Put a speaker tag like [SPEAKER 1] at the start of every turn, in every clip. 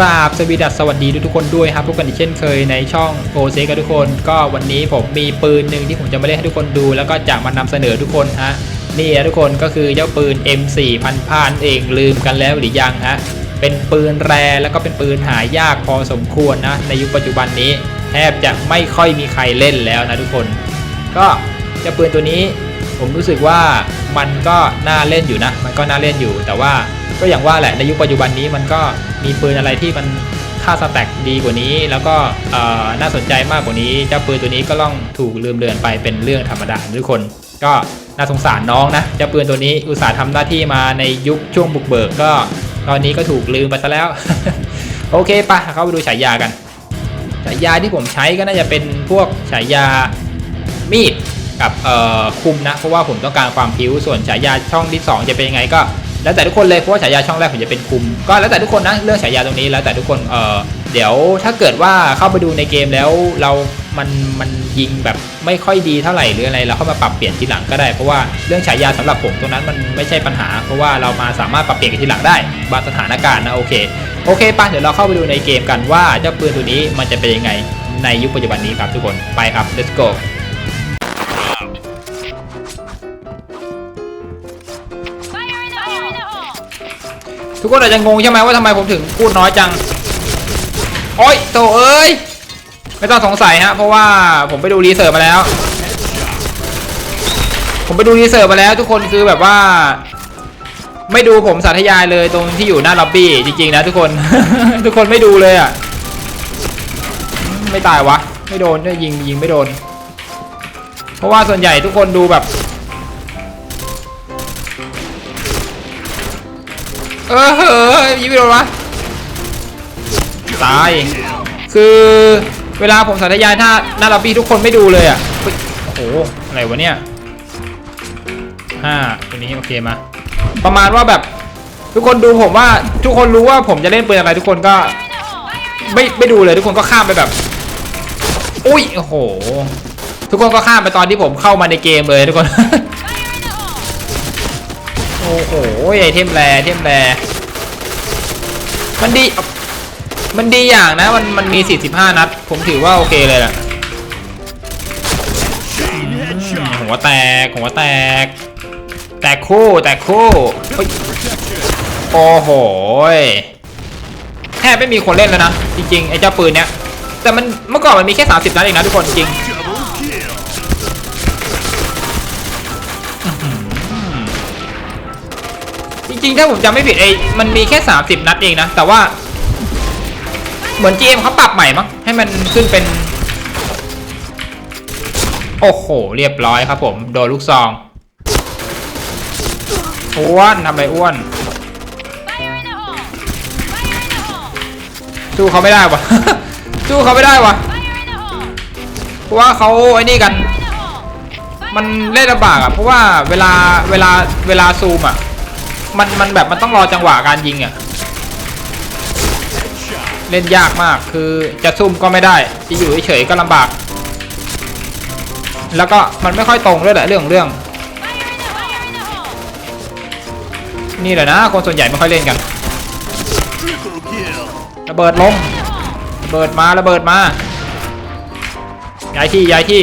[SPEAKER 1] ราบสวีดัสสวัสดีทุกคนด้วยครับพบกันอีกเช่นเคยในช่องโอเซกันทุกคน ก็วันนี้ผมมีปืนหนึ่งที่ผมจะมาเล่นให้ทุกคนดู แล้วก็จะมานำเสนอทุกคนฮะนี่นะทุกคนก็คือเจ้าปืน M4 พันพานเองลืมกันแล้วหรือยังฮะเป็นปืนแรแล้วก็เป็นปืนหายากพอสมควรนะในยุคปัจจุบันนี้แทบจะไม่ค่อยมีใครเล่นแล้วนะทุกคน ก็เจ้าปืนตัวนี้ผมรู้สึกว่ามันก็น่าเล่นอยู่นะ มันก็น่าเล่นอยู่แต่ว่า ก็อย่างว่าแหละในยุคปัจจุบันนี้มันก็มีปืนอะไรที่มันค่าสแต็กดีกว่านี้ แล้วก็น่าสนใจมากกว่านี้เจ้าปืนตัวนี้ก็ต้องถูกลืมเลือนไปเป็นเรื่องธรรมดาทุกคน ก็น่าสงสารน้องนะเจ้าปืนตัวนี้อุตส่าห์ทำหน้าที่มาในยุคช่วงบุกเบิกก็ ตอนนี้ก็ถูกลืมไปซะแล้ว โอเคปะเข้าไปดูฉายากันฉายาที่ผมใช้ก็น่าจะเป็นพวกฉายามีดกับคุมนะเพราะว่าผมต้องการความพิ้วส่วนฉายาช่องที่ 2 จะเป็นยังไงก็ แล้วแต่ทุกคนเลยเพราะว่าฉายาช่องแรกผมจะเป็นคุม ก็แล้วแต่ทุกคนนะเรื่องฉายาตรงนี้แล้วแต่ทุกคนเอ่อเดี๋ยวถ้าเกิดว่าเข้าไปดูในเกมแล้วเรา มัน มันยิงแบบไม่ค่อยดีเท่าไหร่หรืออะไรเราเข้ามาปรับเปลี่ยนทีหลังก็ได้เพราะว่าเรื่องฉายาสำหรับผมตรงนั้นมันไม่ใช่ปัญหา เพราะว่าเรามาสามารถปรับเปลี่ยนกันทีหลังได้บางสถานการณ์นะโอเคโอเคป่ะเดี๋ยวเราเข้าไปดูในเกมกันว่าเจ้าปืนตัวนี้มันจะเป็นยังไงในยุคปัจจุบันนี้ครับทุกคนไปครับ let's go ทุกคนอาจจะงงใช่ไหมว่าทำไมผมถึงพูดน้อยจัง โอ้ยโตเอ้ย ไม่ต้องสงสัยฮะ เพราะว่าผมไปดูรีเสิร์ชมาแล้ว ผมไปดูรีเสิร์ชมาแล้ว ทุกคนคือแบบว่า ไม่ดูผมสาธยายเลยตรงที่อยู่หน้าล็อบบี้จริงๆนะทุกคน ทุกคนไม่ดูเลยอะ ไม่ตายวะ ไม่โดนยิงยิงไม่โดน เพราะว่าส่วนใหญ่ทุกคนดูแบบ เออเฮ้ยยิงไม่โดนวะตาย คือเวลาผมสาธยายถ้าหน้าล็อบบี้ทุกคนไม่ดูเลยอะโอ้โหอะไรวะเนี่ยห้าตัวนี้โอเคมา ประมาณว่าแบบ ทุกคนดูผมว่าทุกคนรู้ว่าผมจะเล่นปืนอะไรทุกคนก็ ไม่ไม่ดูเลยทุกคนก็ข้ามไปแบบ อุ้ยโอ้โห ทุกคนก็ข้ามไปตอนที่ผมเข้ามาในเกมเลยทุกคน โอ้โหไอเทมแรเทมแรมันดี มันดีอย่างนะ มันมันมี 45 นัด ผมถือว่าโอเคเลยแหละหัวแตก หัวแตก แตกคู่ แตกคู่ โอ้โหแทบไม่มีคนเล่นแล้วนะ จริงๆ ไอ้เจ้าปืนเนี้ย แต่มันเมื่อก่อนมันมีแค่ 30 นัดเองนะทุกคนจริง ริงๆ ถ้าผมจำไม่ผิดไอ้มันมีแค่ 30 นัดเองนะ แต่ว่า เหมือน GM เขาปรับใหม่มั้งให้มันขึ้นเป็น โอ้โห เรียบร้อยครับผม โดนลูกซอง อ้วนทำไรอ้วน สู้เขาไม่ได้วะ สู้เขาไม่ได้วะเพราะว่าเขาไอ้นี่กัน มันเล่นลำบากอะ เพราะว่าเวลาเวลาเวลาซูมอะ มันมันแบบมันต้องรอจังหวะการยิงอะ เล่นยากมากคือจะซุ่มก็ไม่ได้จะอยู่เฉยๆก็ลำบาก แล้วก็มันไม่ค่อยตรงด้วยแหละเรื่องของเรื่อง นี่แหละนะ คนส่วนใหญ่ไม่ค่อยเล่นกัน ระเบิดลงระเบิดมาระเบิดมาย้ายที่ย้ายที่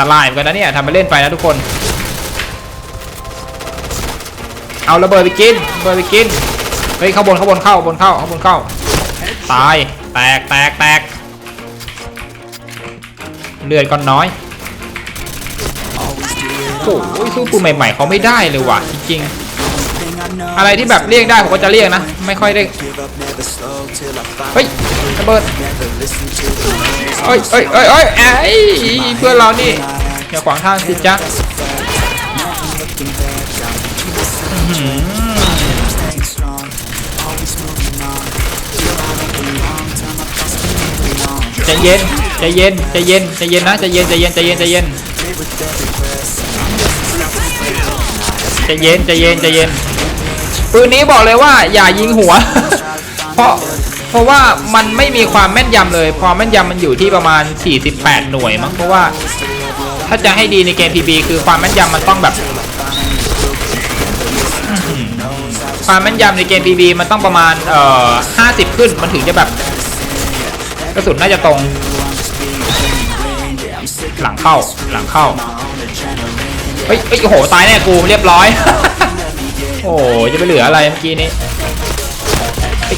[SPEAKER 1] ตรายเหมือนกันนะเนี่ยทำไปเล่นไปนะทุกคน เอาระเบิดไปกินระเบิดไปกิน เฮ้ยข้างบนข้างบนเข้าบนเข้าข้างบนเข้า ตาย แตกแตกแตก เลือดก็น้อย โอ้ยสู้ปืนใหม่ๆเขาไม่ได้เลยว่ะจริงๆ อะไรที่แบบเรียกได้ผมก็จะเรียกนะ ไม่ค่อยได้เฮ้ยระเบิดเอ้ยเอ้ยเอ้ยเอ้ยไอ้เพื่อนเรานี่อย่าขวางทางสิจ๊ะใจเย็นใจเย็นใจเย็นใจเย็นนะใจเย็นใจเย็นใจเย็นใจเย็นใจเย็นใจเย็นใจเย็น ปืนนี้บอกเลยว่าอย่ายิงหัว เพราะเพราะว่ามันไม่มีความแม่นยำเลย ความแม่นยำมันอยู่ที่ประมาณ 48 หน่วยมั้งเพราะว่าถ้าจะให้ดีในเกม PB คือความแม่นยำมันต้องแบบ ความแม่นยำในเกม PB มันต้องประมาณเอ่อ50 ขึ้นมันถึงจะแบบกระสุนน่าจะตรง หลังเข้าหลังเข้าเฮ้ยเฮ้ยโอ้โหตายแน่กูเรียบร้อย โอ้โหจะไปเหลืออะไรเมื่อกี้นี้เฮ้ย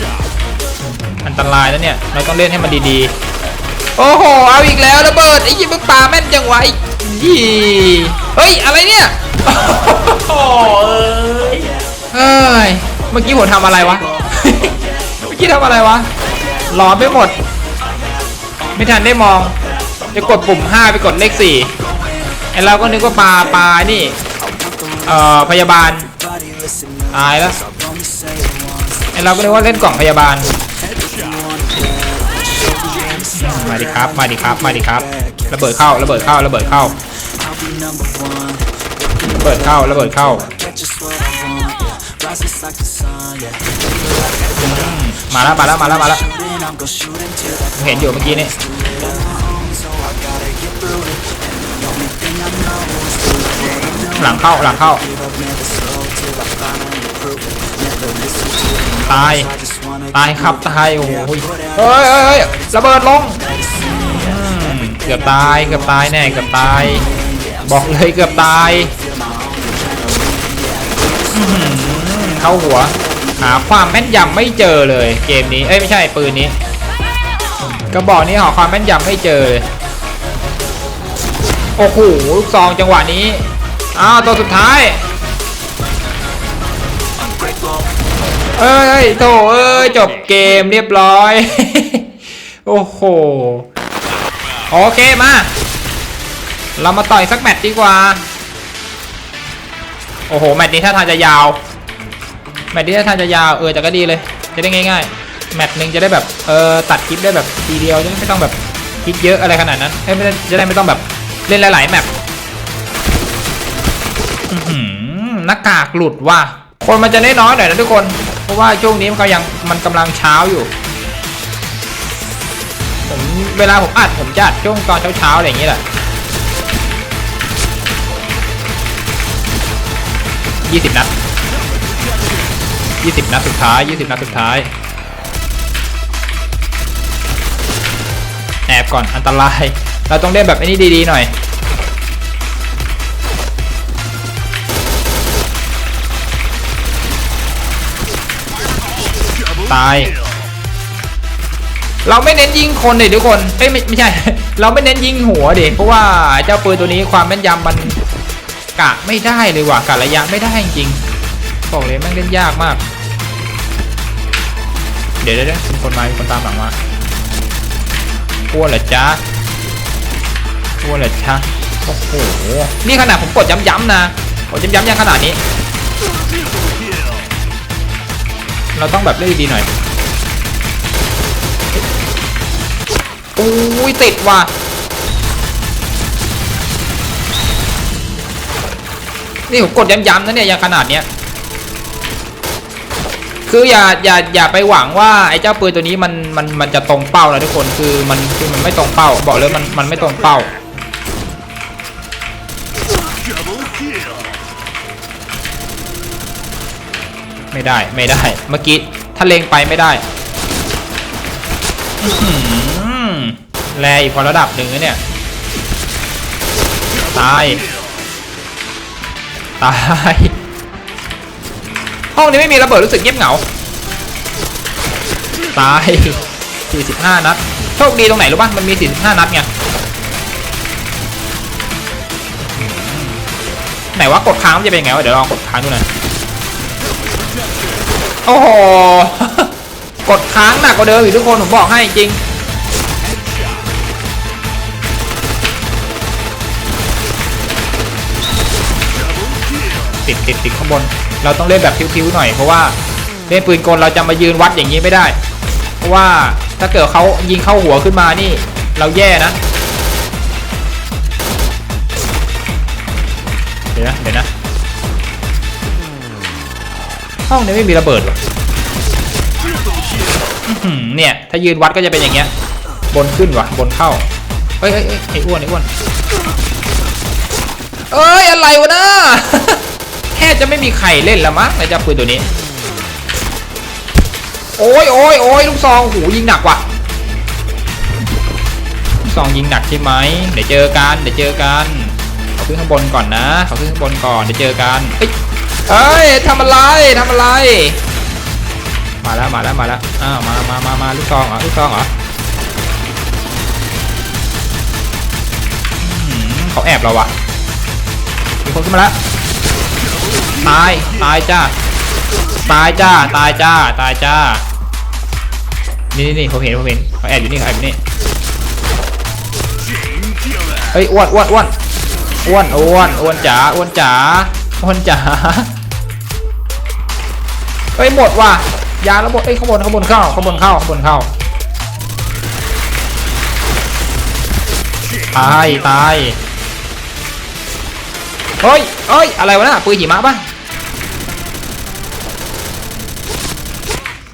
[SPEAKER 1] อันตรายแล้วเนี่ย เราต้องเล่นให้มันดีๆ โอ้โห เอาอีกแล้วระเบิดไอ้ยี่มึงปาแม่นจังไวะไอ้ยี่เฮ้ย อะไรเนี่ยโอ้เอ้ยเอ้ย เมื่อกี้ผมทำอะไรวะ เมื่อกี้ทำอะไรวะ หลอนไปหมด ไม่ทันได้มอง จะกดปุ่ม 5 ไปกดเลข4ไอเราก็นึกว่าปลาปลานี่ เอ่อ พยาบาล ตายแล้วไอเราก็นึกว่าเล่นกล่องพยาบาล มาดิครับ มาดิครับ มาดิครับ ระเบิดเข้า ระเบิดเข้า ระเบิดเข้า ระเบิดเข้า ระเบิดเข้า มาแล้ว มาแล้ว มาแล้ว มาแล้ว เห็นอยู่เมื่อกี้นี่หลังเข้า หลังเข้า ตาย ตายครับตาย โอ้โหเฮ้ยเฮ้ยเฮ้ยระเบิดลงอืมเกือบตายเกือบตายแน่เกือบตาย บอกเลยเกือบตายอื้อหือเข้าหัว หาความแม่นยำไม่เจอเลย เกมนี้เอ้ยไม่ใช่ปืนนี้กระบอกนี้หาความแม่นยำไม่เจอเลยโอ้โหลูกซองจังหวะนี้อ้าวตัวสุดท้าย เอ้ยโถเอ้ยจบเกมเรียบร้อย โอ้โห โอเคมา เรามาต่อยสักแมตช์ดีกว่า โอ้โห แมตช์นี้ถ้าทางจะยาว แมตช์นี้ถ้าทางจะยาว เออแต่ก็ดีเลย จะได้ง่ายๆ แมตช์หนึ่งจะได้แบบ เออตัดคลิปได้แบบทีเดียวจะไม่ต้องแบบคลิปเยอะอะไรขนาดนั้น ไม่ได้จะได้ไม่ต้องแบบเล่นหลายๆแมปอื้อหือหน้ากากหลุดว่ะ คนมันจะน้อยๆหน่อยนะทุกคน ราะว่าช่วงนี้มันก็ยังมันกำลังเช้าอยู่ ผมเวลาผมอัดผมจะอัดช่วงตอนเช้าๆอะไรอย่างนี้แหละยี่สิบนัดยี่สิบนัดสุดท้ายยี่สิบนัดสุดท้ายแอบก่อนอันตราย เราต้องเล่นแบบไอ้นี้ดีๆหน่อย ตาย เราไม่เน้นยิงคนเลยทุกคนเอ้ยไม่ไม่ใช่ เราไม่เน้นยิงหัวเด็เพราะว่าเจ้าปืนตัวนี้ความแม่นยำมันกะไม่ได้เลยว่ะกะระยะไม่ได้จริงบอกเลยแม่งเล่นยากมาก เดี๋ยวเดี๋ยวเดี๋ยวมีคนมามีคนตามหลังมากลัวเหรอจ๊ะกลัวเหรอจ๊ะโอ้โหนี่ขนาดผมกดย้ำๆนะกดย้ำๆยังขนาดนี้ เราต้องแบบเล่นดีหน่อยอุ้ยติดว่ะนี่ผมกดย้ำๆนะเนี่ยยังขนาดเนี้ยคืออย่าอย่าอย่าไปหวังว่าไอ้เจ้าปืนตัวนี้มันมันมันจะตรงเป้านะทุกคนคือมันคือมันไม่ตรงเป้า บอกเลยมันมันไม่ตรงเป้า ไม่ได้ไม่ได้ เมื่อกี้ถ้าเลงไปไม่ได้แรอีกพอระดับหนึ่งเนี่ย ตาย ตาย ห้องนี้ไม่มีระเบิดรู้สึกเงียบเหงา ตาย 45 นัด โชคดีตรงไหนรู้ป่ะ มันมี 45 นัดไง ไหนว่ากดค้างจะเป็นยังไงวะ เดี๋ยวลองกดค้างดูหน่อย โอ้โห กดค้างหนักกว่าเดิมอีกทุกคนผมบอกให้จริง ติดติดติดข้างบน เราต้องเล่นแบบพิ้วๆหน่อยเพราะว่าเล่นปืนกลเราจะมายืนวัดอย่างนี้ไม่ได้ เพราะว่าถ้าเกิดเขายิงเข้าหัวขึ้นมานี่ เราแย่นะ เดี๋ยวนะเดี๋ยวนะ ห้องนี้ไม่มีระเบิดหรอเนี่ย ถ้ายืนวัดก็จะเป็นอย่างเงี้ย บนขึ้นวะบนเข้าเฮ้ยเฮ้ยไอ้อ้วนไอ้อ้วนเอ้ยอะไรวะนะแทบจะไม่มีใครเล่นละมั้งไอ้เจ้าปืนตัวนี้ โอ้ยโอ้ยโอ้ยลูกซองโหยิงหนักว่ะลูกซองยิงหนักใช่ไหมเดี๋ยวเจอกันเดี๋ยวเจอกันเขาขึ้นข้างบนก่อนนะเขาขึ้นข้างบนก่อนเดี๋ยวเจอกันเอ้ย เอ้ยทำอะไรทำอะไร มาแล้วมาแล้วมาแล้วอ้าวมามามามาลูกซองเหรอลูกซองเหรอเขาแอบเราวะมีคนขึ้นมาแล้วตายตายจ้าตายจ้าตายจ้าตายจ้านี่นี่นี่ผมเห็นผมเห็นเขาแอบอยู่นี่เขาแอบอยู่นี่เฮ้ยอ้วนอ้วนอ้วนอ้วนอ้วนอ้วนจ๋าอ้วนจ๋า อ้วนจ๋าเฮ้ยหมดว่ะยาแล้วหมดเอ้ยข้างบนข้างบนเข้าข้างบนเข้าข้างบนเข้าตายตายเฮ้ยเฮ้ยอะไรวะน่ะปืนหิมะปะ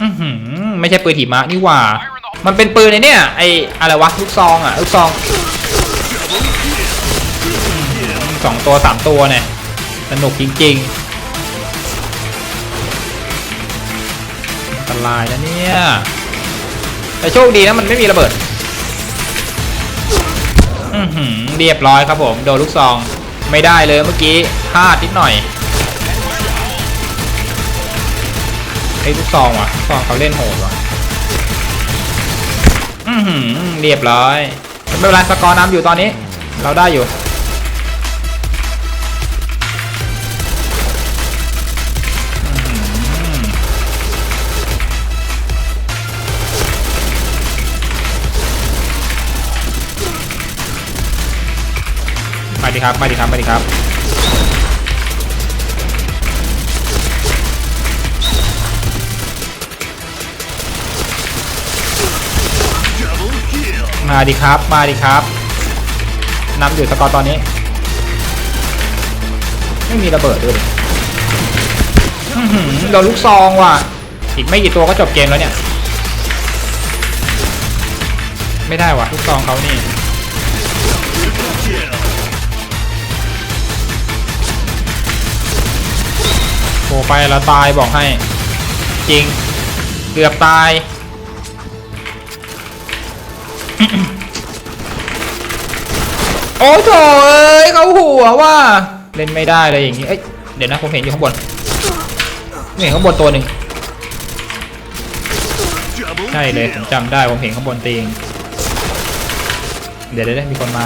[SPEAKER 1] อือหือไม่ใช่ปืนหิมะนี่หว่า มันเป็นปืนไอ้เนี่ยไออะไรวะลูกซองอะลูกซองสองตัวสามตัวเนี่ย สนุกจริงๆอันตรายนะเนี่ย แต่โชคดีนะมันไม่มีระเบิดอือหือเรียบร้อยครับผม โดนลูกซองไม่ได้เลยเมื่อกี้พลาดนิดหน่อยไอ้ลูกซองว่ะลูกซองเขาเล่นโหดว่ะอือหือเรียบร้อยไม่เป็นไรสกอร์น้ำอยู่ตอนนี้ เราได้อยู่ มาดิครับ มาดิครับ มาดิครับ มาดิครับ มาดิครับนำอยู่สกอร์ตอนนี้ ไม่มีระเบิดด้วยดิอื้อหือโดนลูกซองว่ะ อีกไม่กี่ตัวก็จบเกมแล้วเนี่ย ไม่ได้ว่ะลูกซองเขานี่ โผไปแล้วตายบอกให้ จริง เกือบตาย โอ้โถเอ้ยเขาหัวว่า เล่นไม่ได้เลยอย่างงี้ เอ้ย เดี๋ยวนะผมเห็นอยู่ข้างบนเห็นข้างบนตัวหนึ่งใช่เลยผมจำได้ผมเห็นข้างบนตีงเดี๋ยวเดี๋ยวเดี๋ยวมีคนมา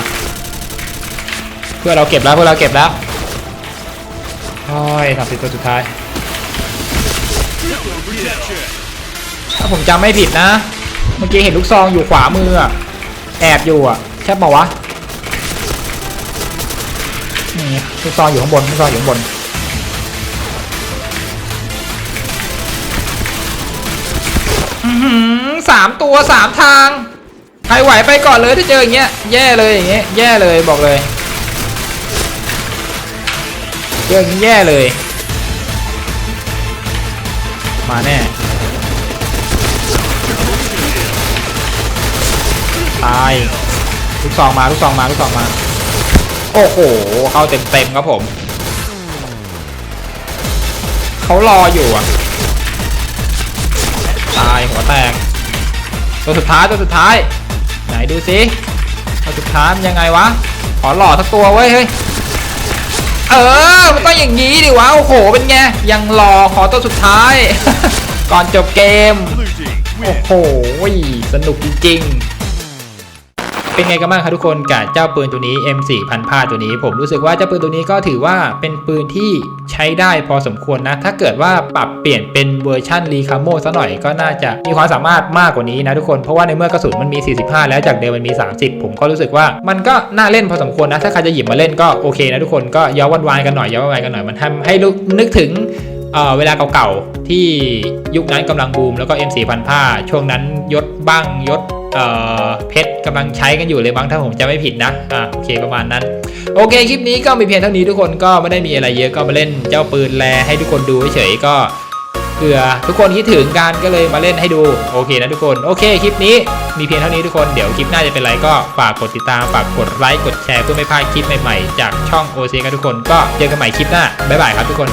[SPEAKER 1] เพื่อเราเก็บแล้วเพื่อเราเก็บแล้ว โอ้ยสามสิบตัวสุดท้าย ถ้าผมจำไม่ผิดนะ เมื่อกี้เห็นลูกซองอยู่ขวามืออะแอบอยู่อะใช่ปะวะนี่ลูกซองอยู่ข้างบนลูกซองอยู่ข้างบนสามตัวสามทาง ใครไหวไปก่อนเลยถ้าเจออย่างเงี้ย แย่เลยอย่างเงี้ย แย่เลยบอกเลย เจออย่งแย่เลย มาแน่ ตายลูกซองมาลูกซองมาลูกซองมา โอ้โห เข้าเต็มเต็มครับผม เขารออยู่อะ ตายหัวแตก ตัวสุดท้ายตัวสุดท้าย ไหนดูสิตัวสุดท้ายยังไงวะ ขอหล่อสักตัวเว้ยเฮ้ย เออ มันต้องอย่างนี้ดิวะ โอ้โห เป็นไง ยังรอขอตัวสุดท้าย ก่อนจบเกม โอ้โห สนุกจริงๆเป็นไงกันบ้างครับทุกคนกับเจ้าปืนตัวนี้ M4 พันผ้าตัวนี้ ผมรู้สึกว่าเจ้าปืนตัวนี้ก็ถือว่าเป็นปืนที่ ใช้ได้พอสมควรนะ ถ้าเกิดว่าปรับเปลี่ยนเป็นเวอร์ชันรีคาโมซะหน่อยก็น่าจะมีความสามารถมากกว่านี้นะทุกคน เพราะว่าในเมื่อกระสุนมันมี 45 แล้วจากเดิมมันมี 30 ผมก็รู้สึกว่ามันก็น่าเล่นพอสมควรนะ ถ้าใครจะหยิบมาเล่นก็โอเคนะทุกคนก็ย้อนวันวานกันหน่อยย้อนวันวานกันหน่อยมันทำให้นึกถึง เวลาเก่าๆ ที่ยุคนั้นกำลังบูมแล้วก็ M4 พันผ้า ช่วงนั้นยศบ้างยศเเพชรกำลังใช้กันอยู่เลยบ้างถ้าผมจะไม่ผิดนะอะโอเคประมาณนั้น โอเคคลิปนี้ก็มีเพียงเท่านี้ทุกคนก็ไม่ได้มีอะไรเยอะก็มาเล่นเจ้าปืนแลให้ทุกคนดูเฉยๆก็เผื่อทุกคนคิดถึงกันก็เลยมาเล่นให้ดูโอเคนะทุกคนโอเคคลิปนี้มีเพียงเท่านี้ทุกคนเดี๋ยวคลิปหน้าจะเป็นไรก็ฝากกดติดตามฝากกดไลค์กดแชร์เพื่อไม่พลาดคลิปใหม่ๆ จากช่องโอเซกันทุกคนก็เจอกันใหม่คลิปหน้าบ๊ายบายครับทุกคน